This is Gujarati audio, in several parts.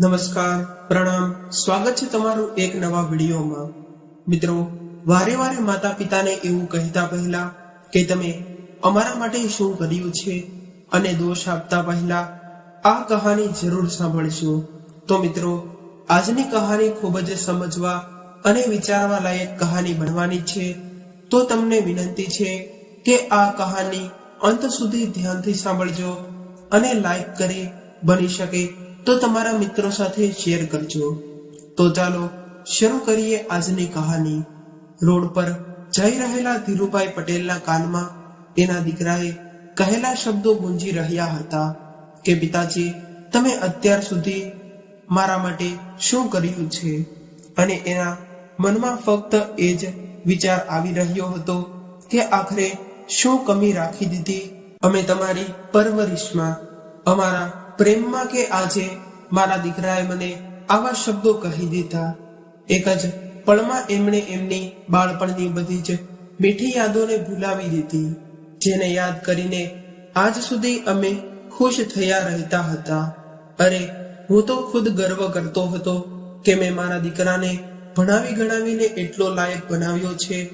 નમસ્કાર, પ્રણામ. સ્વાગત છે તમારું એક નવા વિડીયોમાં. મિત્રો, વારે વારે માતા પિતાને એવું કહેતા પહેલા કે તમે અમારા માટે શું કર્યું છે અને દોષ આપતા પહેલા આ કહાની જરૂર સાંભળશો. તો મિત્રો, આજની કહાની ખૂબ જ સમજવા અને વિચારવા લાયક કહાની બનવાની છે. તો તમને વિનંતી છે કે આ કહાની અંત સુધી ધ્યાનથી સાંભળજો અને લાઈક કરી બની શકે તો તમારા મિત્રો સાથે શેર કરજો. તો ચાલો, શરૂ કરીએ આજની કહાની. રોડ પર જઈ રહેલા ધીરુભાઈ પટેલના કાનમાં એના દીકરાએ કહેલા શબ્દો ગુંજી રહ્યા હતા કે, પિતાજી, તમે અત્યાર સુધી મારા માટે શું કર્યું છે? અને એના મનમાં ફક્ત એ જ વિચાર આવી રહ્યો હતો કે, આખરે શું કમી રાખી દીધી? અમે તમારી પરવરિશમાં, અમારા પ્રેમમાં કે આજે મારા દીકરાએ મને આવા શબ્દો કહી દીધા? એક જ પળમાં એમણે એમની બાળપણની બધી જ મીઠી યાદોને ભૂલાવી દીધી, જેને યાદ કરીને આજ સુધી અમે ખુશ થયા રહેતા હતા. અરે, હું તો ખુદ ગર્વ કરતો હતો કે મેં મારા દીકરાને ભણાવી ગણાવીને એટલો લાયક બનાવ્યો છે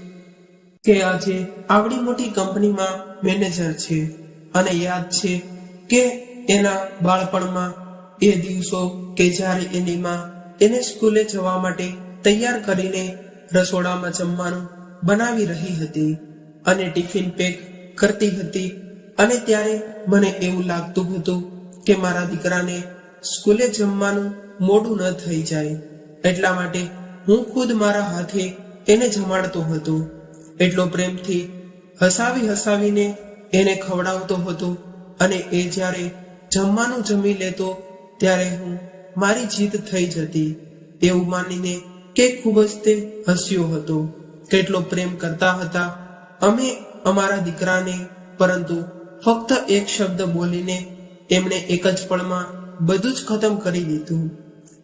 કે આજે આવડી મોટી કંપનીમાં મેનેજર છે. અને યાદ છે કે એના બાળપણમાં એ દિવસો કે જ્યારે એની માં એને સ્કૂલે જવા માટે તૈયાર કરીને રસોડામાં જમવાનું બનાવી રહી હતી અને ટિફિન પેક કરતી હતી. અને ત્યારે મને એવું લાગતું હતું કે મારા દીકરાને સ્કૂલે જમવાનું મોડું ન થઈ જાય, એટલા માટે હું ખુદ મારા હાથે એને જમાડતો હતો. એટલો પ્રેમથી હસાવી હસાવીને એને ખવડાવતો હતો અને એ જ્યારે જમવાનું જમી લેતો ત્યારે હું મારી જીત થઈ જતી. એવું માનીને કે ખૂબ જ તે હસ્યો હતો. કેટલો પ્રેમ કરતા હતા. અમે અમારા દીકરાને, પરંતુ ફક્ત એક શબ્દ બોલીને એમણે એક જ પળમાં બધું જ ખતમ કરી દીધું.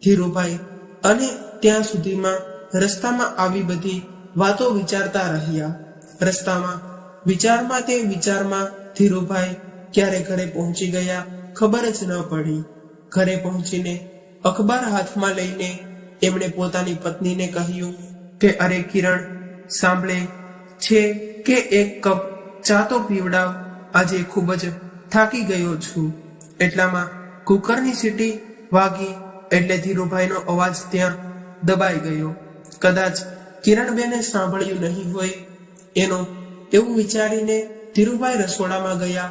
ધીરુભાઈ અને ત્યાં સુધીમાં રસ્તામાં આવી બધી વાતો વિચારતા રહ્યા. રસ્તામાં વિચારમાં તે વિચારમાં ધીરુભાઈ ક્યારે ઘરે પહોંચી ગયા? ખબર જ ન પડી. ઘરે પહોંચીને અખબાર હાથમાં લઈને એમણે પોતાની પત્નીને કહ્યું કે, અરે કિરણ, સાંભળે છે કે એક કપ ચા તો પીવડાવ. આજે ખૂબ જ થાકી ગયો છું. એટલામાં કુકરની સીટી વાગી એટલે ધીરુભાઈનો અવાજ ત્યાં દબાઈ ગયો. કદાચ કિરણબેને સાંભળ્યું નહીં હોય એનો એવું વિચારીને ધીરુભાઈ રસોડામાં ગયા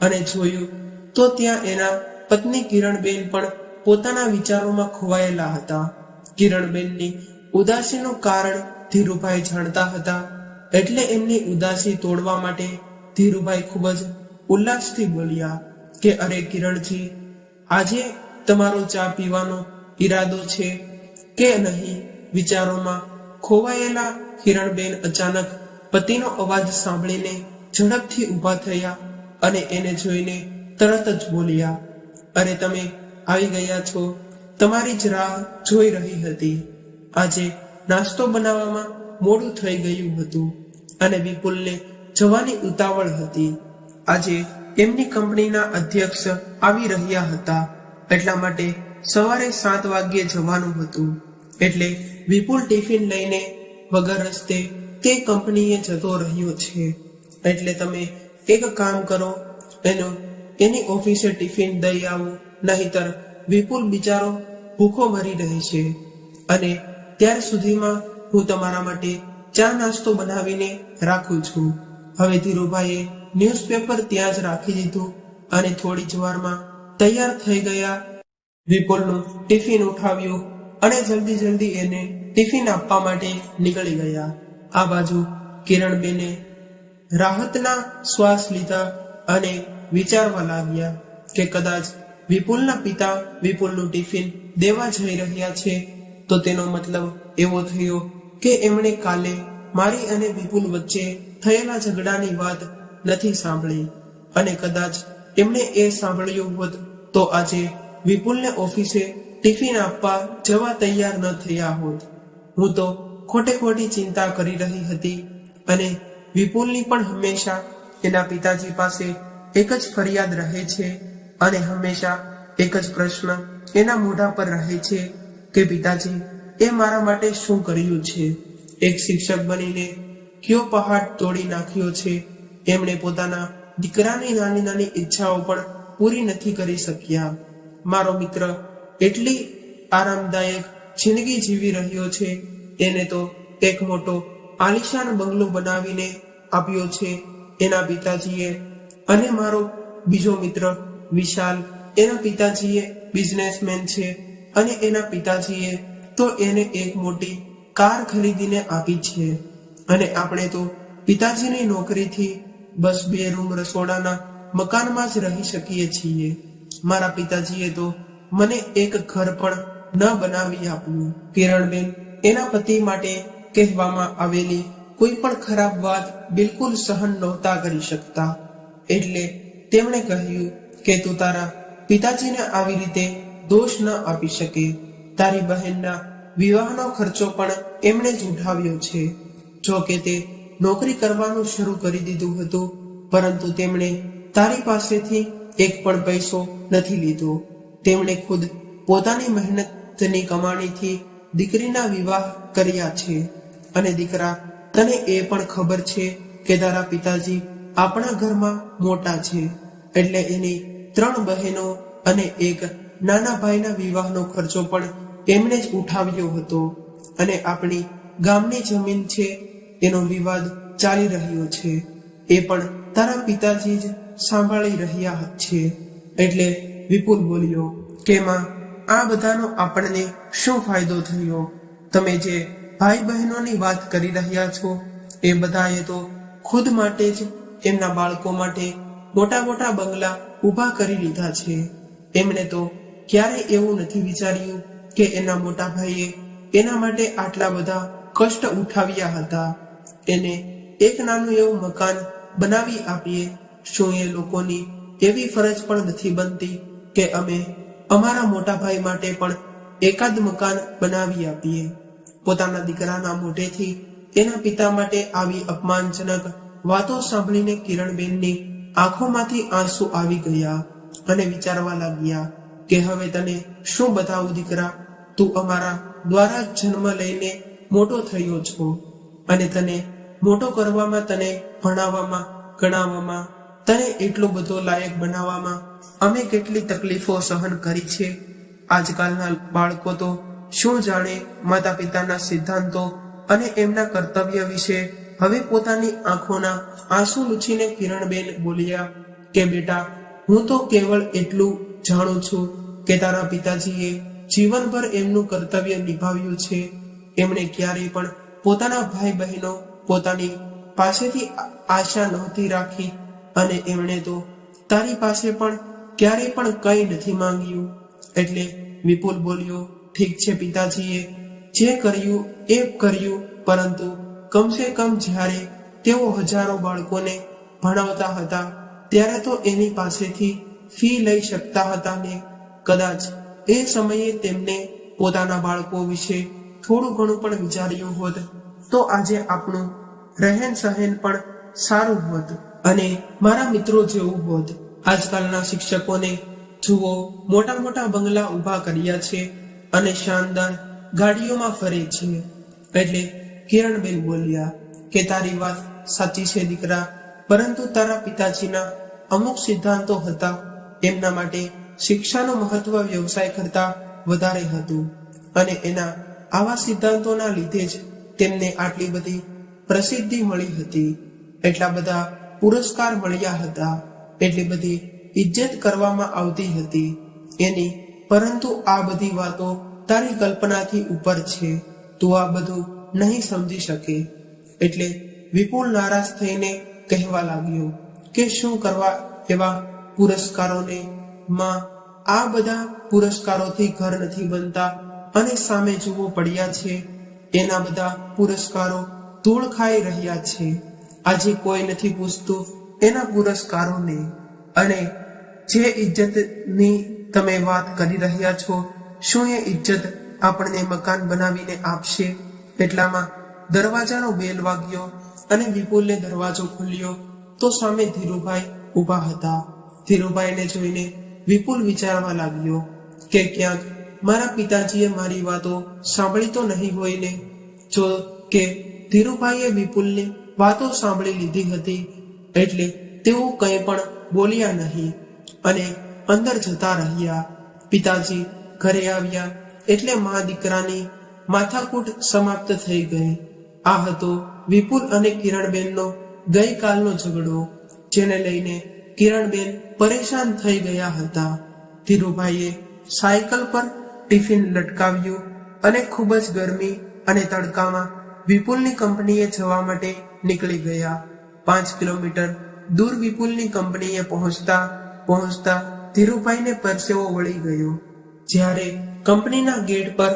અને જોયું તો ત્યાં એના પત્ની કિરણબેન પણ પોતાના વિચારોમાં ખોવાયેલા હતા. કિરણબેનની ઉદાસીનું કારણ ધીરુભાઈ જાણતા હતા, એટલે એમની ઉદાસી તોડવા માટે ધીરુભાઈ ખૂબ જ ઉલ્લાસથી બોલ્યા કે, અરે કિરણજી, આજે તમારો ચા પીવાનો ઈરાદો છે કે નહીં? વિચારોમાં ખોવાયેલા કિરણબેન અચાનક પતિનો અવાજ સાંભળીને ઝડપથી ઊભા થયા અને એને જોઈને તરત જ બોલ્યા, અરે તમે આવી ગયા છો. તમારી જ રાહ જોઈ રહી હતી. આજે નાસ્તો બનાવવામાં મોડું થઈ ગયું હતું અને વિપુલને જવાની ઉતાવળ હતી. આજે એમની કંપનીના અધ્યક્ષ આવી રહ્યા હતા. એટલા માટે સવારે સાત વાગ્યે જવાનું હતું. એટલે વિપુલ ટિફિન લઈને વગર રસ્તે તે કંપનીએ જતો રહ્યો છે. એટલે તમે એક કામ કરો, એનો એની ઓફિસે ટિફિન દઈ આવું, નહીતર વિપુલ બિચારો ભૂખો મરી રહે છે. અને ત્યાર સુધીમાં હું તમારા માટે ચા નાસ્તો બનાવીને રાખું છું. હવે ધીરુભાઈએ ન્યૂઝપેપર ત્યાં જ રાખી દીધું અને થોડી જ વારમાં તૈયાર થઈ ગયા. વિપુલનું ટિફિન ઉઠાવ્યું અને જલ્દી જલ્દી એને ટિફિન આપવા માટે નીકળી ગયા. આ બાજુ કિરણબેને રાહતના શ્વાસ લીધા અને વિચારવા લાગ્યા કે કદાચ વિપુલના પિતા વિપુલનું ટિફિન દેવા જઈ રહ્યા છે, તો તેનો મતલબ એવો થયો કે એમણે કાલે મારી અને વિપુલ વચ્ચે થયેલા ઝઘડાની વાત નથી સાંભળી. અને કદાચ એમણે એ સાંભળ્યું હોત, તો આજે વિપુલને ઓફિસે ટિફિન આપવા જવા તૈયાર ન થયા હોત. હું તો ખોટે ખોટી ચિંતા કરી રહી હતી અને વિપુલની પણ હંમેશા એના પિતાજી પાસે એક જ ફરિયાદ રહે છે અને હંમેશા એક જ પ્રશ્ન એના મોઢા પર રહે છે કે પિતાજી, એ મારા માટે શું કર્યું છે? એક શિક્ષક બનીને કયો પહાડ તોડી નાખ્યો છે? એમણે પોતાના દીકરાની નાની નાની ઈચ્છાઓ પણ પૂરી નથી કરી શક્યા. મારો મિત્ર, એટલી આરામદાયક જિંદગી જીવી રહ્યો છે, એને તો એક મોટો આલિશાન બંગલો બનાવીને આપ્યો છે. એના પિતાજીએ અને મારો બીજો મિત્ર વિશાલ, એના પિતાજીએ બિઝનેસમેન છે અને એના પિતાજીએ તો એને એક મોટી કાર ખરીદીને આપી છે. અને આપણે તો પિતાજીની નોકરીથી બસ, બે રૂમ, રસોડાના મકાનમાં જ રહી શકીએ છીએ. મારા પિતાજીએ તો મને એક ઘર પણ ન બનાવી આપ્યું. કિરણબેન, એના પતિ માટે કહેવામાં આવેલી કોઈ પણ ખરાબ વાત બિલકુલ સહન નહોતા કરી શકતા. એટલે તેમણે કહ્યું કે તું તારા પિતાજીને આવી રીતે દોષ ન આપી શકે. તારી બહેનના વિવાહનો ખર્ચો પણ એમણે જ ઉઠાવ્યો છે. જો કે તે નોકરી કરવાનું શરૂ કરી દીધું હતું, પરંતુ તેમણે તારી પાસેથી એક પણ પૈસો નથી લીધો. તેમણે ખુદ પોતાની મહેનતની કમાણીથી દીકરીના વિવાહ કર્યા છે. અને દીકરા, તને એ પણ ખબર છે કે તારા પિતાજી આપણા ઘરમાં મોટા છે એટલે એની ત્રણ બહેનો અને એક નાના ભાઈના વિવાહનો ખર્ચો પણ એમણે જ ઉઠાવ્યો હતો અને આપણી ગામની જમીન છે, એનો વિવાદ ચાલી રહ્યો છે. એ પણ તારા પિતાજી જ સાંભળી રહ્યા છે. એટલે વિપુલ બોલ્યો, કે માં, આ બધાનો આપણને શું ફાયદો થયો? તમે જે ભાઈ બહેનોની વાત કરી રહ્યા છો, એ બધાએ તો ખુદ માટે જ એમના બાળકો માટે મોટા મોટા બંગલા ઊભા કરી લીધા છે. તેમણે તો ક્યારે એવું નથી વિચાર્યું કે એના મોટા ભાઈએ એના માટે આટલા બધા કષ્ટ ઉઠાવ્યા હતા. એને એક નાનું એવું મકાન બનાવી આપીએ શું એ લોકોની એવી ફરજ પણ નથી બનતી કે અમે અમારા મોટા ભાઈ માટે પણ એકાદ મકાન બનાવી આપીએ. પોતાના દીકરાના મોઢેથી એના પિતા માટે આવી અપમાનજનક વાતો સાંભળીને કિરણબેનની આંખોમાંથી આંસુ આવી ગયા અને વિચારવા લાગ્યા કે હવે તને શું બતાવું દીકરા? તું અમારા દ્વારા જન્મ લઈને મોટો થયો છો અને તને મોટો કરવામાં, તને ભણાવવામાં, ગણાવવામાં, તને એટલો બધો લાયક બનાવવામાં અમે કેટલી તકલીફો સહન કરી છે. આજકાલના બાળકો તો શું જાણે માતા પિતાના સિદ્ધાંતો અને એમના કર્તવ્ય વિશે હવે પોતાની આંખોના આંસુ લૂછીને કિરણબેન બોલ્યા, કે બેટા, હું તો કેવળ એટલું જાણું છું કે તારા પિતાજીએ જીવનભર એમનું કર્તવ્ય નિભાવ્યું છે. એમણે ક્યારેય પણ પોતાના ભાઈ બહેનો પોતાની પાસેથી આશા નહોતી રાખી અને એમણે તો તારી પાસે પણ ક્યારેય પણ કંઈ નથી માંગ્યું. એટલે વિપુલ બોલ્યો, ઠીક છે પિતાજીએ, જે કર્યું એ કર્યું, પરંતુ કમસે કમ જ્યારે તેઓ હજારો બાળકોને ભણાવતા હતા, ત્યારે તો એની પાસેથી ફી લઈ શકતા હતા ને કદાચ એ સમયે તેમને પોતાના બાળકો વિશે થોડું ઘણું પણ વિચાર્યું હોત, તો આજે આપણું રહેન સહેન પણ સારું હોત અને મારા મિત્રો જેવું હોત. આજકાલના શિક્ષકોને જુઓ, મોટા મોટા બંગલા ઊભા કર્યા છે અને શાનદાર ગાડીઓમાં ફરે છે. એટલે કિરણબેન બોલ્યા કે તારી વાત સાચી છે દીકરા, પરંતુ તારા પિતાજીના અમુક સિદ્ધાંતો હતા. એમના માટે શિક્ષાનું મહત્વ વ્યવસાય કરતા વધારે હતું અને એના આવા સિદ્ધાંતોના લીધે જ તેમને આટલી બધી પ્રસિદ્ધિ મળી હતી. એટલા બધા પુરસ્કાર મળ્યા હતા. એટલી બધી ઇજ્જત કરવામાં આવતી હતી. એની પરંતુ આ બધી વાતો તારી કલ્પનાથી ઉપર છે. તું આ બધું નહીં સમજી શકે. એટલે વિપુલ નારાજ થઈને કહેવા લાગ્યો કે શું કરવા એવા પુરસ્કારોને? માં, આ બધા પુરસ્કારોથી ઘર નથી બનતા અને સામે જુઓ પડ્યા છે. એના બધા પુરસ્કારો ધૂળ ખાઈ રહ્યા છે. આજે કોઈ નથી પૂછતું એના પુરસ્કારોને. અને જે ઇજ્જતની તમે વાત કરી રહ્યા છો, શું એ ઇજ્જત આપણને મકાન બનાવીને આપશે? એટલામાં દરવાજાનો બેલ વાગ્યો અને વિપુલને દરવાજો ખોલ્યો. તો સામે ધીરુભાઈ ઊભા હતા. ધીરુભાઈને જોઈને વિપુલ વિચારવા લાગ્યો કે ક્યાંક મારા પિતાજીએ મારી વાતો સાંભળી તો નહીં હોય ને? જો કે ધીરુભાઈએ વિપુલની વાતો સાંભળી લીધી હતી, એટલે તેઓ કંઈ પણ બોલ્યા નહીં અને અંદર જતા રહ્યા. પિતાજી ઘરે આવ્યા એટલે મા દીકરાની માથાકૂટ સમાપ્ત થઈ ગઈ. આ હતો વિપુલ અને કિરણબેનનો ગઈકાલનો ઝઘડો, જેને લઈને કિરણબેન પરેશાન થઈ ગયા હતા. ધીરુભાઈએ સાયકલ પર ટિફિન લટકાવ્યું અને ખૂબ જ ગરમી અને તડકામાં વિપુલની કંપનીએ જવા માટે નીકળી ગયા. પાંચ કિલોમીટર દૂર વિપુલની કંપનીએ પહોંચતા પહોંચતા ધીરુભાઈને પરસેવો વળી ગયો. જ્યારે કંપનીના ગેટ પર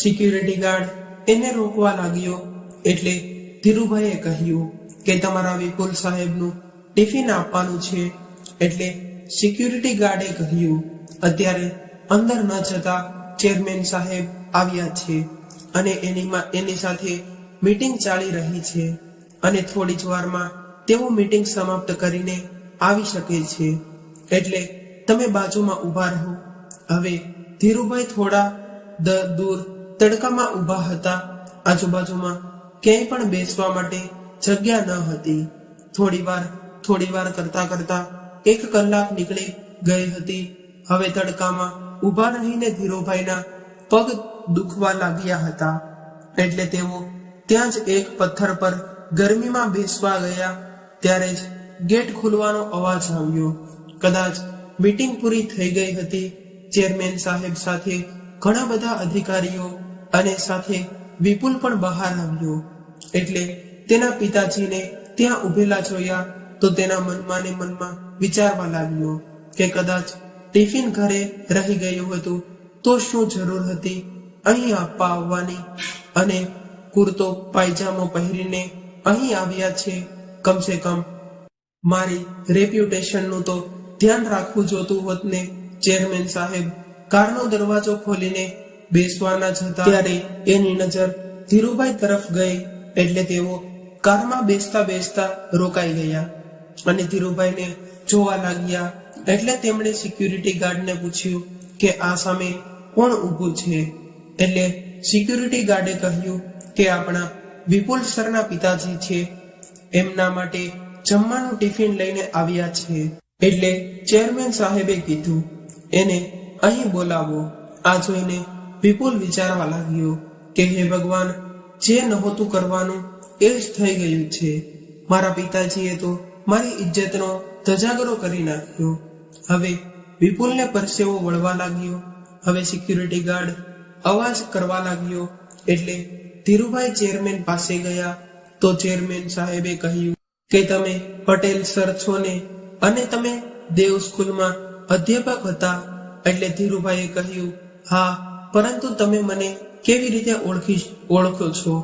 સિક્યુરિટી ગાર્ડ એને રોકવા લાગ્યો એટલે ધીરુભાઈએ કહ્યું કે તમારા વિપુલ સાહેબનું ટિફિન આપવાનું છે એટલે સિક્યુરિટી ગાર્ડે કહ્યું, અત્યારે અંદર ન જતા ચેરમેન સાહેબ આવ્યા છે અને એનીમાં એની સાથે મીટિંગ ચાલી રહી છે અને થોડી જ વારમાં તેઓ મીટિંગ સમાપ્ત કરીને આવી શકે છે. એટલે તમે બાજુમાં ઊભા રહો. હવે ધીરુભાઈ થોડા દૂર તડકામાં ઊભા હતા. આજુબાજુમાં ક્યાંય પણ બેસવા માટે જગ્યા ન હતી. થોડીવાર થોડીવાર થોડી વાર કરતા કરતા એક કલાક નીકળી ગઈ હતી. હવે તડકામાં ઊભા રહીને ધીરુભાઈના પગ દુખવા લાગ્યા હતા. એટલે તેઓ ત્યાં જ એક પથ્થર પર ગરમીમાં બેસવા ગયા. ત્યારે જ ગેટ ખુલવાનો અવાજ આવ્યો. કદાચ મીટિંગ પૂરી થઈ ગઈ હતી. ચેરમેન સાહેબ સાથે ઘણા બધા અધિકારીઓ અને સાથે વિપુલ પણ બહાર આવ્યો એટલે તેના પિતાજીને ત્યાં ઉભેલા જોયા તો તેના મનમાં ને મનમાં વિચારવા લાગ્યો કે કદાચ ટિફિન ઘરે રહી ગયું હતું તો શું જરૂર હતી? અહીં આપવા આવવાની અને કુર્તો, પાયજામો પહેરીને અહીં આવ્યા છે. કમસે કમ મારી રેપ્યુટેશનનું તો ધ્યાન રાખવું જોતું હોત ને ચેરમેન સાહેબ. કારનો દરવાજો ખોલીને બેસવાના જતા ત્યારે એની નજર ધીરુભાઈ તરફ ગઈ એટલે તેઓ કારમાં બેસતા બેસતા રોકાઈ ગયા અને ધીરુભાઈને જોવા લાગ્યા એટલે તેમણે સિક્યુરિટી ગાર્ડને પૂછ્યું કે આ સામે કોણ ઊભું છે? એટલે સિક્યુરિટી ગાર્ડે કહ્યું કે આપણા વિપુલ સરના પિતાજી છે. એમના માટે જમવાનું ટિફિન લઈને આવ્યા છે. એટલે ચેરમેન સાહેબે કીધું, એને અહીં બોલાવો. આ જોઈને વિપુલ વિચારવા લાગ્યો કે હે ભગવાન, જે નહોતું કરવાનું એ જ થઈ ગયું છે. મારા પિતાજીએ તો મારી ઇજ્જતનો ધજાગરો કરી નાખ્યો. હવે વિપુલને પરસેવો વળવા લાગ્યો. હવે સિક્યુરિટી ગાર્ડ અવાજ કરવા લાગ્યો એટલે ધીરુભાઈ ચેરમેન પાસે ગયા. તો ચેરમેન સાહેબે કહ્યું કે તમે પટેલ સર છો ને અને તમે દેવ સ્કૂલમાં અધ્યાપક હતા. એટલે ધીરુભાઈએ કહ્યું, હા પરંતુ તમે મને કેવી રીતે ઓળખી ઓળખો છો?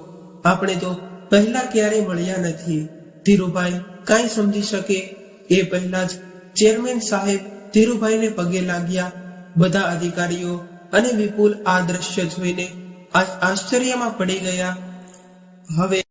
આપણે તો પહેલા ક્યારેય મળ્યા નથી. ધીરુભાઈ કાંઈ સમજી શકે? એ પહેલા જ ચેરમેન સાહેબ ધીરુભાઈને પગે લાગ્યા. બધા અધિકારીઓ અને વિપુલ આ દ્રશ્ય જોઈને આશ્ચર્યમાં પડી ગયા. હવે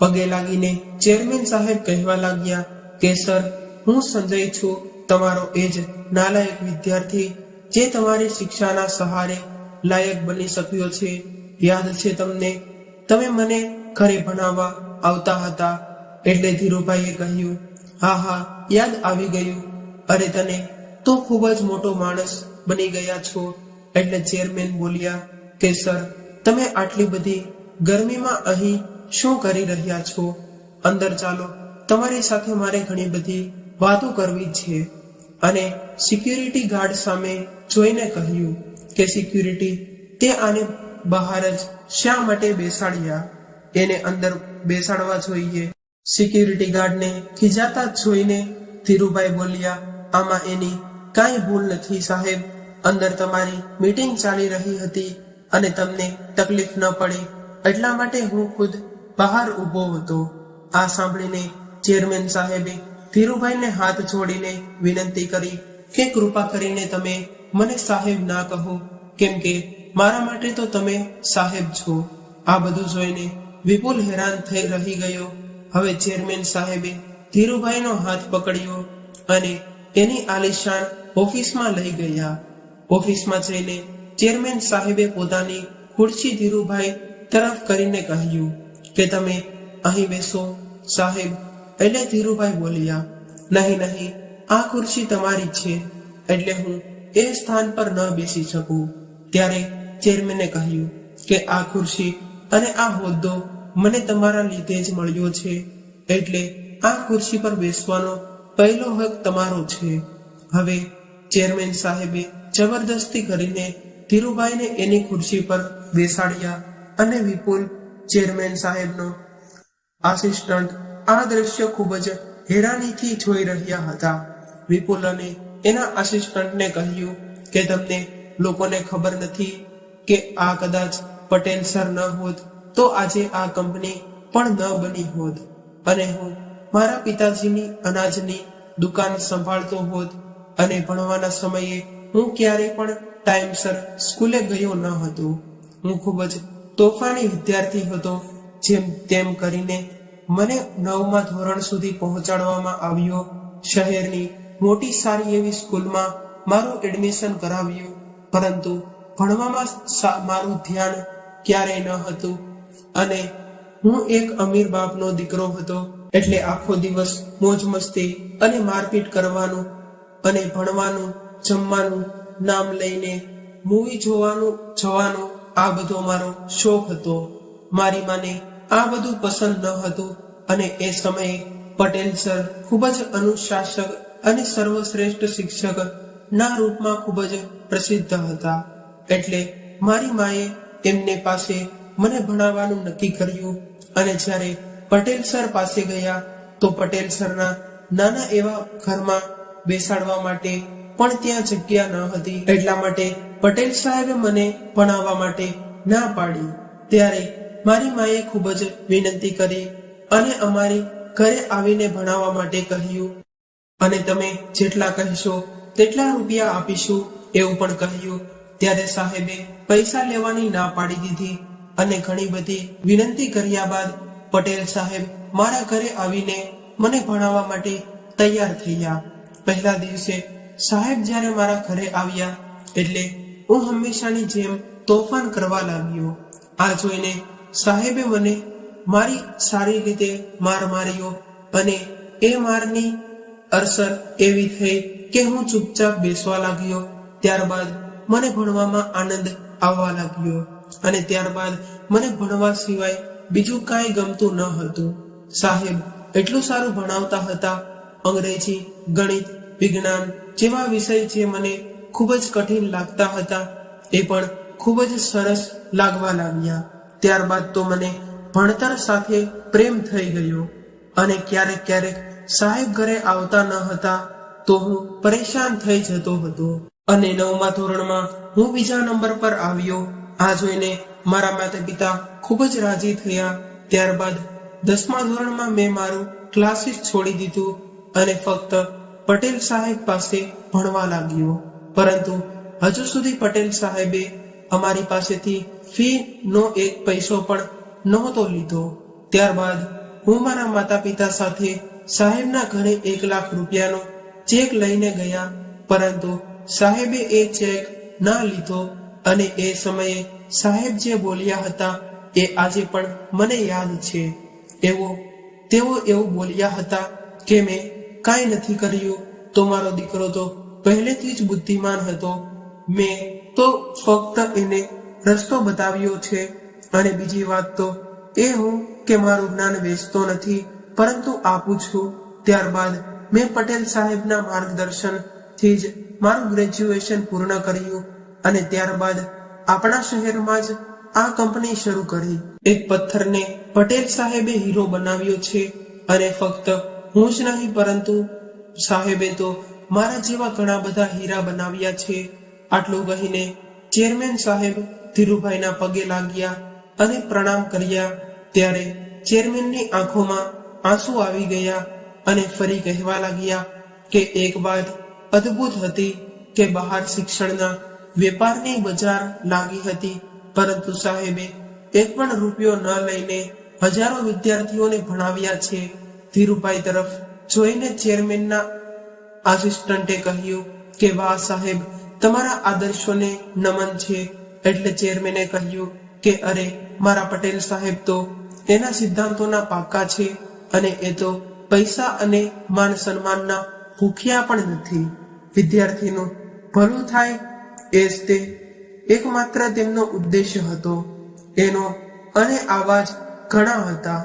પગે લાગીને ચેરમેન સાહેબ કહેવા લાગ્યા કે, સર, હું સંજય છું. તમારો એ જ નાલાયક વિદ્યાર્થી જે તમારી શિક્ષાના સહારે લાયક બની શક્યો છે. યાદ છે તમને? તમે મને ઘરે ભણાવવા આવતા હતા. એટલે ધીરુભાઈએ કહ્યું, હા હા, યાદ આવી ગયું. અરે તને, તો ખૂબ જ મોટો માણસ બની ગયા છો. એટલે ચેરમેન બોલ્યા, કે સર, તમે આટલી બધી ગરમીમાં અહીં શું કરી રહ્યા છો? અંદર ચાલો, તમારી સાથે મારે ઘણી બધી વાતો કરવી છે. અને સિક્યુરિટી ગાર્ડ સામે જોઈને કહ્યું કે સિક્યુરિટી તે આને બહાર જ શા માટે બેસાડ્યા? એને અંદર બેસાડવા જોઈએ. સિક્યુરિટી ગાર્ડને ખીજાતા જોઈને ધીરુભાઈ બોલ્યા, આમાં એની કાંઈ ભૂલ નથી સાહેબ. અંદર તમારી મીટિંગ ચાલી રહી હતી અને તમને તકલીફ ન પડે. એટલા માટે હું ખુદ બહાર ઊભો હતો. આ સાંભળીને ચેરમેન સાહેબે ધીરુભાઈને હાથ જોડીને વિનંતી કરી કે કૃપા કરીને તમે મને સાહેબ ના કહો, કેમ કે મારા માટે તો તમે સાહેબ છો. આ બધું જોઈને વિપુલ હેરાન થઈ રહી ગયો. હવે ચેરમેન સાહેબે ધીરુભાઈનો હાથ પકડ્યો અને તેની આલિશાન ઓફિસમાં લઈ ગયા. ઓફિસમાં જઈને ચેરમેન સાહેબે પોતાની ખુરશી ધીરુભાઈ તરફ કરીને કહ્યું કે તમે અહીં બેસો, સાહેબ, એટલે ધીરુભાઈ બોલ્યા, નહીં નહીં, આ ખુરશી તમારી છે, એટલે હું એ સ્થાન પર ન બેસી શકું. ત્યારે ચેરમેને કહ્યું કે આ ખુરશી અને આ હોદ્દો મને તમારા લીધે જ મળ્યો છે. એટલે આ ખુરશી પર બેસવાનો પહેલો હક તમારો છે. હવે ચેરમેન સાહેબે જબરદસ્તી કરીને ધીરુભાઈને એની ખુરશી પર બેસાડ્યા અને વિપુલ ચેરમેન સાહેબનો આસિસ્ટન્ટ આ દ્રશ્ય ખૂબ જ હેરાનીથી જોઈ રહ્યા હતા. વિપુલ અને એના આસિસ્ટન્ટને કહ્યું કે તમને લોકોને ખબર નથી કે આ કદાચ પટેલ સર ન હોત, તો આજે આ કંપની પણ ન બની હોત. અને હું મારા પિતાજીની અનાજની દુકાન સંભાળતો હોત અને ભણવાના સમયે હું ક્યારેય પણ ટાઈમસર સ્કૂલે ગયો ન હતો. હું ખૂબ જ તોફાની વિદ્યાર્થી હતો, જેમ તેમ કરીને મને નવમા ધોરણ સુધી પહોંચાડવામાં આવ્યો શહેરની મોટી સારી એવી સ્કૂલમાં મારું એડમિશન કરાવ્યું, પરંતુ ભણવામાં મારું ધ્યાન ક્યારેય ન હતું. અને હું એક અમીર બાપનો દીકરો હતો, એટલે આખો દિવસ મોજ મસ્તી અને મારપીટ કરવાનું અને ભણવાનું, જમવાનું, નામ લઈને મૂવી જોવાનું, જવાનું, આ બધો મારો શોખ હતો. મારી માને આ બધું પસંદ ન હતું અને એ સમયે પટેલ સર ખૂબ જ અનુશાસક અને સર્વશ્રેષ્ઠ શિક્ષક ના રૂપમાં ખૂબ જ પ્રસિદ્ધ હતા. એટલે મારી માએ તેમને પાસે મને ભણાવવાનું નક્કી કર્યું અને જ્યારે પટેલ સર પાસે ગયા તો પટેલ સરના નાના એવા ઘરમાં બેસાડવા માટે પણ ત્યાં જગ્યા ન હતી. એટલા માટે પટેલ સાહેબે મને ભણાવવા માટે ના પાડી. ત્યારે મારી માએ ખૂબ જ વિનંતી કરી અને અમારી ઘરે આવીને ભણાવવા માટે કહ્યું અને તમે જેટલા કહેશો તેટલા રૂપિયા આપીશું એવું પણ કહ્યું. ત્યારે સાહેબે પૈસા લેવાની ના પાડી દીધી અને ઘણી બધી વિનંતી કર્યા બાદ પટેલ સાહેબ મારા ઘરે આવીને મને ભણાવવા માટે તૈયાર થયા. પહેલા દિવસે સાહેબ જ્યારે મારા ઘરે આવ્યા એટલે હું હંમેશાની જેમ તોફાન કરવા લાગ્યો. આ જોઈને સાહેબે મને મારી સારી રીતે માર માર્યો અને એ મારની અસર એવી થઈ કે હું ચૂપચાપ બેસવા લાગ્યો. ત્યારબાદ મને ભણવામાં આનંદ આવવા લાગ્યો અને ત્યારબાદ મને ભણવા સિવાય બીજું કાંઈ ગમતું ન હતું. સાહેબ, એટલું સારું ભણાવતા હતા. અંગ્રેજી, ગણિત, વિજ્ઞાન જેવા વિષય જે મને ખૂબ જ કઠિન લાગતા હતા, એ પણ ખૂબ જ સરસ લાગવા લાગ્યા. ત્યારબાદ તો મને ભણતર સાથે પ્રેમ થઈ ગયો અને ક્યારેક ક્યારેક સાહેબ ઘરે આવતા ન હતા તો હું પરેશાન થઈ જતો હતો. અને નવમા ધોરણમાં હું બીજા નંબર પર આવ્યો. આ જોઈને મારા માતા પિતા ખૂબ જ રાજી થયા. ત્યારબાદ દસમા ધોરણમાં મેં મારું ક્લાસીસ છોડી દીધું અને ફક્ત પટેલ સાહેબ પાસે ભણવા લાગ્યો. પરંતુ હજુ સુધી પટેલ સાહેબે અમારી પાસેથી ફી નો એક પૈસો પણ નહોતો લીધો. ત્યારબાદ હું મારા માતા પિતા સાથે સાહેબના ઘરે એક લાખ રૂપિયાનો ચેક લઈને ગયા, પરંતુ સાહેબે એ ચેક ના લીધો અને એ સમયે સાહેબ જે બોલ્યા હતા એ આજે પણ મને યાદ છે. એવો, તેઓ એવું બોલ્યા હતા કે મેં કાંઈ નથી કર્યું, તો મારો દીકરો તો પહેલેથી જ બુદ્ધિમાન હતો. મેં તો ફક્ત એને રસ્તો બતાવ્યો છે અને બીજી વાત તો એ હું કે મારું જ્ઞાન વેચતો નથી પરંતુ આપું છું ત્યારબાદ મેં પટેલ સાહેબના માર્ગદર્શનથી જ મારું ગ્રેજ્યુએશન પૂર્ણ કર્યું અને ત્યારબાદ આપણા શહેરમાં જ આ કંપની શરૂ કરી. એક પથ્થરને પટેલ સાહેબે હીરો બનાવ્યો છે અને ફક્ત હું જ નહીં, પરંતુ સાહેબે તો મારા જેવા ઘણા બધા હીરા બનાવ્યા છે. આટલું કહીને ચેરમેન સાહેબ ધીરુભાઈના પગે લાગ્યા અને પ્રણામ કર્યા. ત્યારે ચેરમેનની આંખોમાં આંસુ આવી ગયા અને ફરી કહેવા લાગ્યા કે એક વાત અદ્ભુત હતી કે બહાર શિક્ષણના વેપારની બજાર લાગી હતી. પરંતુ સાહેબે એક પણ રૂપિયો ન લઈને હજારો વિદ્યાર્થીઓને ભણાવ્યા છે. ધીરુભાઈ તરફ જોઈને ચેરમેનના આસિસ્ટન્ટે કહ્યું કે, વાહ સાહેબ, તમારા આદર્શોને નમન છે. એટલે ચેરમેને કહ્યું કે, અરે, મારા પટેલ સાહેબ તો એના સિદ્ધાંતોના પાકા છે. અને એ તો પૈસા અને માન સન્માનના ભૂખ્યા પણ નથી. વિદ્યાર્થીનું ભલું થાય એ જ તે એકમાત્ર તેમનો ઉદ્દેશ્ય હતો. એનો અને આવા જ ઘણા હતા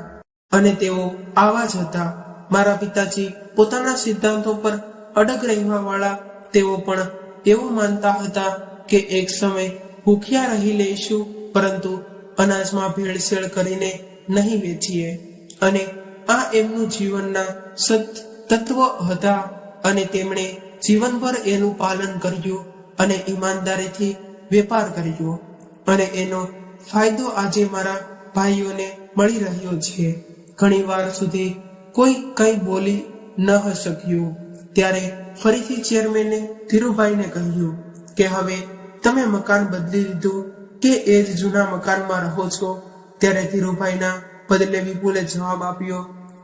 અને તેઓ આવા જ હતા. મારા પિતાજી પોતાના સિદ્ધાંતો પર અડગ રહેવા વાળા તેઓ પણ એવું માનતા હતા કે એક સમય ભૂખ્યા રહી લઈશું, પરંતુ અનાજમાં ભેળસેળ કરીને નહીં વેચીએ. અને આ એમનું જીવનના સત, તત્વ હતા અને તેમણે જીવનભર એનું પાલન કર્યું અને ઈમાનદારીથી વેપાર કર્યો. અને એનો ફાયદો આજે મારા ભાઈઓને મળી રહ્યો છે. ઘણી વાર સુધી કોઈ કંઈ બોલી ન શક્યું. ત્યારે ફરીથી ચેરમેને ધીરુભાઈને કહ્યું કે હવે તમે મકાન બદલી લીધું કે એ જ જૂના મકાનમાં રહો છો? ત્યારે ધીરુભાઈના બદલે વિપુલે જવાબ આપ્યો.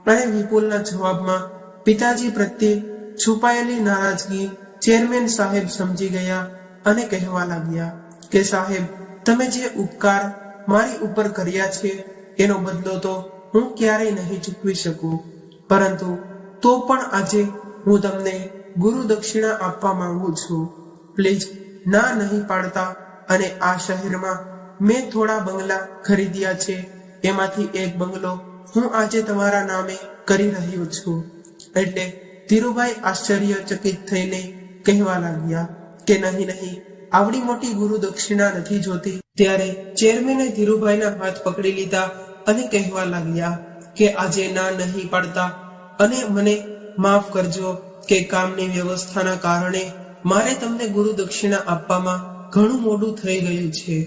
અને વિપુલના જવાબમાં પિતાજી પ્રત્યે છુપાયેલી નારાજગી ચેરમેન સાહેબ સમજી ગયા અને કહેવા લાગ્યા કે, સાહેબ, તમે જે ઉપકાર મારી ઉપર કર્યા છે, એનો બદલો તો હું ક્યારેય નહીં ચૂકવી શકું. પરંતુ તો પણ આજે હું તમને ગુરુ દક્ષિણા આપવા માંગુ છું. પ્લીઝ ના નહીં પાડતા અને આ શહેરમાં મેં થોડા બંગલા ખરીદ્યા છે. એમાંથી એક બંગલો હું આજે તમારા નામે કરી રહ્યો છું. એટલે ધીરુભાઈ આશ્ચર્યચકિત થઈને કહેવા લાગ્યા કે નહીં નહીં, આવડી મોટી ગુરુ દક્ષિણા નથી જોતી. ત્યારે ચેરમેને ધીરુભાઈના હાથ પકડી લીધા અને કહેવા લાગ્યા કે આજે ના નહીં પડતા અને મને માફ કરજો કે કામની વ્યવસ્થાના કારણે મારે તમને ગુરુ દક્ષિણા આપવામાં ઘણું મોડું થઈ ગયું છે.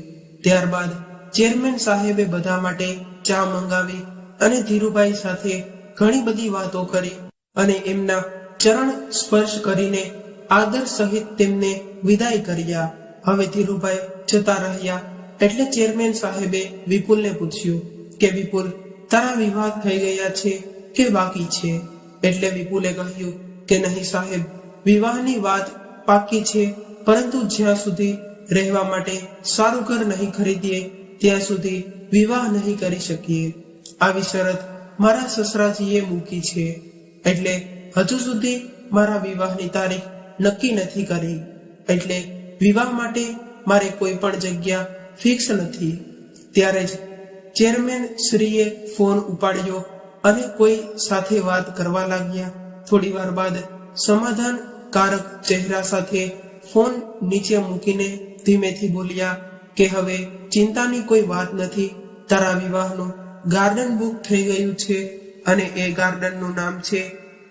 ત્યારબાદ ચેરમેન સાહેબે બધા માટે ચા મંગાવી અને ધીરુભાઈ સાથે ઘણી બધી વાતો કરી અને એમના ચરણ સ્પર્શ કરીને આદર સહિત તેમને વિદાય કર્યા. હવે ધીરુભાઈ જતા રહ્યા એટલે ચેરમેન સાહેબે વિપુલને પૂછ્યું કે, વિપુલ, તારા વિવાહ થઈ ગયા છે કે બાકી છે? એટલે વિપુલે કહ્યું કે, નહીં સાહેબ, વિવાહની વાત પાકી છે, પરંતુ જ્યાં સુધી રહેવા માટે સારું ઘર નહીં ખરીદીએ ત્યાં સુધી વિવાહ નહીં કરી શકીએ. આવી શરત મારા સસરાજીએ મૂકી છે. એટલે હજુ સુધી મારા વિવાહની તારીખ નક્કી નથી કરી. એટલે વિવાહ માટે મારે કોઈ પણ જગ્યા ફિક્સ નથી. ત્યારે જ ચેરમેન શ્રીએ ફોન ઉપાડ્યો અને કોઈ સાથે વાત કરવા લાગ્યા. થોડી વાર બાદ સમાધાનકારક ચહેરા સાથે ફોન નીચે મૂકીને ધીમેથી બોલ્યા કે હવે ચિંતાની કોઈ વાત નથી. તારા વિવાહનું ગાર્ડન બુક થઈ ગયું છે અને એ ગાર્ડનનું નામ છે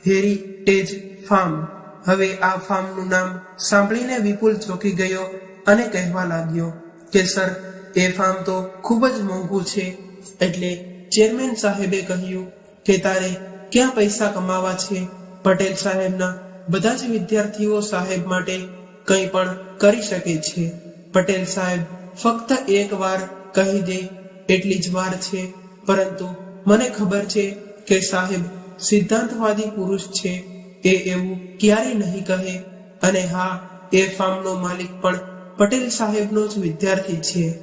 હેરિટેજ ફાર્મ. હવે આ ફાર્મનું નામ સાંભળીને વિપુલ ચોકી ગયો અને કહેવા લાગ્યો કે, સર, એ ફાર્મ તો ખૂબ જ મોંઘું છે. એટલે ચેરમેન સાહેબે કહ્યું કે, તારે ક્યાં પૈસા કમાવા છે? પટેલ સાહેબના બધા જ વિદ્યાર્થીઓ સાહેબ માટે કંઈ પણ કરી શકે છે. પટેલ સાહેબ ફક્ત એક વાર કહી દે, એટલી જ વાર છે. પરંતુ મને ખબર છે કે સાહેબ સિદ્ધાંતવાદી પુરુષ છે. એ એવું ક્યારેય નહીં કહે. અને હા, એ ફાર્મનો માલિક પણ પટેલ સાહેબનો જ વિદ્યાર્થી છે.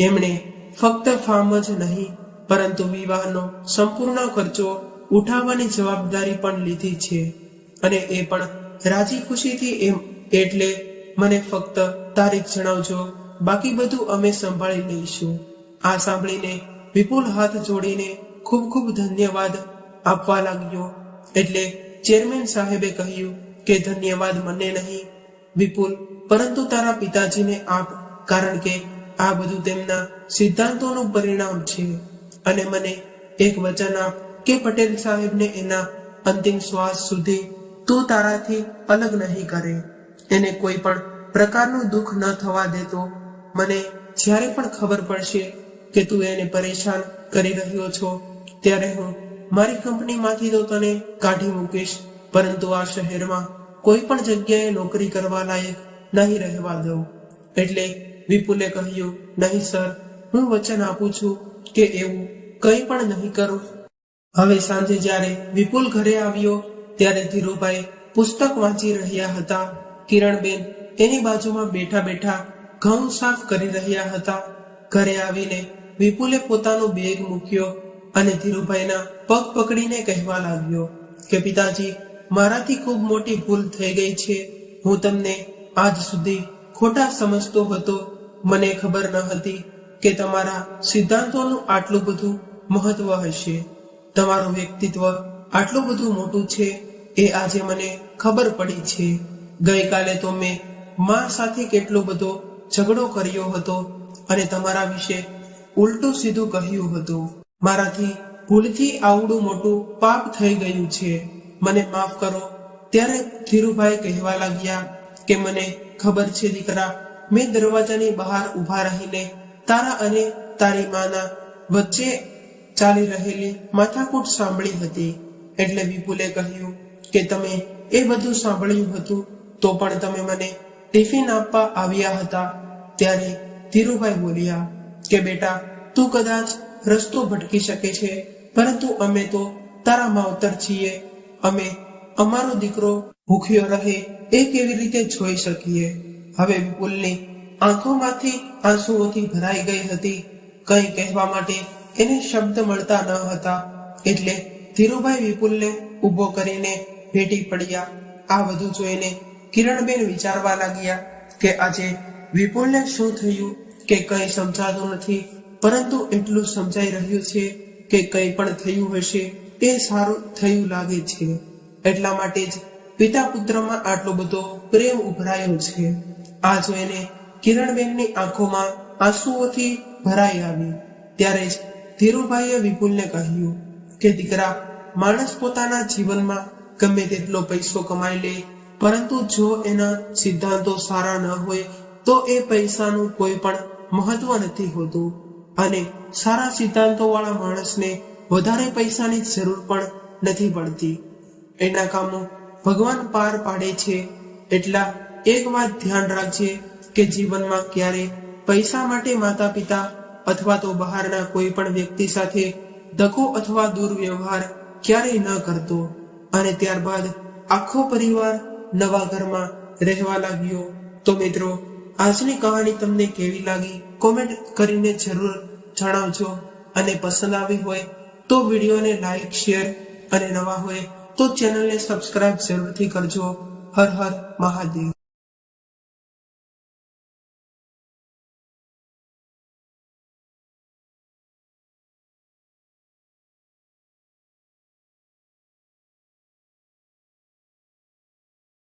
એમણે ફક્ત ફાર્મ જ નહીં, પરંતુ વિવાહનો સંપૂર્ણ ખર્ચો ઉઠાવવાની જવાબદારી પણ લીધી છે. અને એ પણ રાજી ખુશીથી એમ, એટલે મને ફક્ત તારીખ જણાવજો. બાકી બધું અમે સંભાળી લઈશું. આ સાંભળીને વિપુલ હાથ જોડીને ખૂબ ખૂબ ધન્યવાદ આપવા લાગ્યો. એટલે ચેરમેન સાહેબે કહ્યું કે ધન્યવાદ મને નહીં, વિપુલ, પરંતુ તારા પિતાજીને આપ, કારણ કે આ બધું તેમના સિદ્ધાંતોનું પરિણામ છે. અને મને એક વચન આપ કે પટેલ સાહેબને એના અંતિમ શ્વાસ સુધી તું તારાથી અલગ નહીં કરે. એને કોઈ પણ પ્રકારનું દુઃખ ન થવા દેતો મને જ્યારે પણ ખબર પડશે કે તું એને પરેશાન કરી રહ્યો છો, ત્યારે હું મારી કંપનીમાંથી તો તને કાઢી મૂકીશ, પરંતુ આ શહેરમાં કોઈ પણ જગ્યાએ નોકરી કરવા લાયક નહીં રહેવા દઉં. એટલે વિપુલે કહ્યું, નહીં સર, હું વચન આપું છું કે એવું કંઈ પણ નહીં કરું. હવે સાંજે જ્યારે વિપુલ ઘરે આવ્યો, ત્યારે ધીરુભાઈ પુસ્તક વાંચી રહ્યા હતા. કિરણબેન એની બાજુમાં બેઠા બેઠા ઘઉં સાફ કરી રહ્યા હતા. ઘરે આવીને વિપુલે પોતાનો બેગ મૂક્યો અને ધીરુભાઈના પગ પકડીને કહેવા લાગ્યો કે, પિતાજી, મારાથી ખૂબ મોટી ભૂલ થઈ ગઈ છે. હું તમને આજ સુધી ખોટા સમજતો હતો. મને ખબર ન હતી કે તમારા સિદ્ધાંતોનું આટલું બધું મહત્વ હશે. તમારું વ્યક્તિત્વ આટલું બધું મોટું છે એ આજે મને ખબર પડી છે. ગઈકાલે તો મેં મા સાથે કેટલો બધો ઝઘડો કર્યો હતો અને તમારા વિશે ઉલટું સીધું કહ્યું હતું. મારાથી ભૂલથી આવડું મોટું પાપ થઈ ગયું છે. મને માફ કરો. ત્યારે ધીરુભાઈ કહેવા લાગ્યા કે મને ખબર છે દીકરા, મેં દરવાજાની બહાર ઊભા રહીને તારા અને તારી માના વચ્ચે ચાલી રહેલી માથાકૂટ સાંભળી હતી. એટલે વિપુલે કહ્યું કે તમે એ બધું સાંભળ્યું હતું તો પણ તમે મને ટિફિન આપવા આવ્યા હતા. ત્યારે ધીરુભાઈ બોલ્યા કે, બેટા, તું કદાચ રસ્તો ભટકી શકે છે, પરંતુ અમે તો તારા માવતર છીએ. અમે, અમારો દીકરો ભૂખ્યો રહે એ કેવી રીતે જોઈ શકીએ? હવે વિપુલની આંખોમાંથી આંસુઓથી ભરાઈ ગઈ હતી. કંઈ કહેવા માટે એને શબ્દ મળતા ન હતા. એટલે ધીરુભાઈ વિપુલને ઊભો કરીને ભેટી પડ્યા. આ બધું જોઈને કિરણબેન વિચારવા લાગ્યા કે, આજે વિપુલને શું થયું? કે કંઈ સમજાતું નથી. પરંતુ એટલું સમજાઈ રહ્યું છે કે કંઈ પણ થયું હશે, તે સારું થયું લાગે છે. એટલા માટે જ પિતા પુત્રમાં આટલો બધો પ્રેમ ઉભરાયો છે. આ જોઈને કિરણબેનની આંખોમાં આંસુઓથી ભરાઈ આવી. ત્યારે જ ધીરુભાઈએ વિપુલને કહ્યું કે, દીકરા, માણસ પોતાના જીવનમાં ગમે તેટલો પૈસો કમાઈ લે, પરંતુ જો એના સિદ્ધાંતો સારા ન હોય તો એ પૈસાનું કોઈ પણ મહત્વ નથી હોતું. અને સારા સિદ્ધાંતો વાળા માણસને વધારે પૈસાની જરૂર પણ નથી પડતી. એના કામો ભગવાન પાર પાડે છે એટલા એક વાત ધ્યાન રાખજે કે જીવનમાં ક્યારે પૈસા માટે માતા પિતા અથવા તો બહારના કોઈ પણ વ્યક્તિ સાથે ધક્કો અથવા દુર્વ્યવહાર ક્યારેય ન કરતો. અને ત્યારબાદ આખો પરિવાર નવા ઘરમાં રહેવા લાગ્યો. તો મિત્રો આજની કહાણી તમને કેવી લાગી? કોમેન્ટ કરીને જરૂર જણાવજો. અને પસંદ આવી હોય તો વિડીયોને લાઈક શેર અને નવા હોય તો ચેનલને સબસ્ક્રાઇબ જરૂરથી કરજો. હર હર મહાદેવ.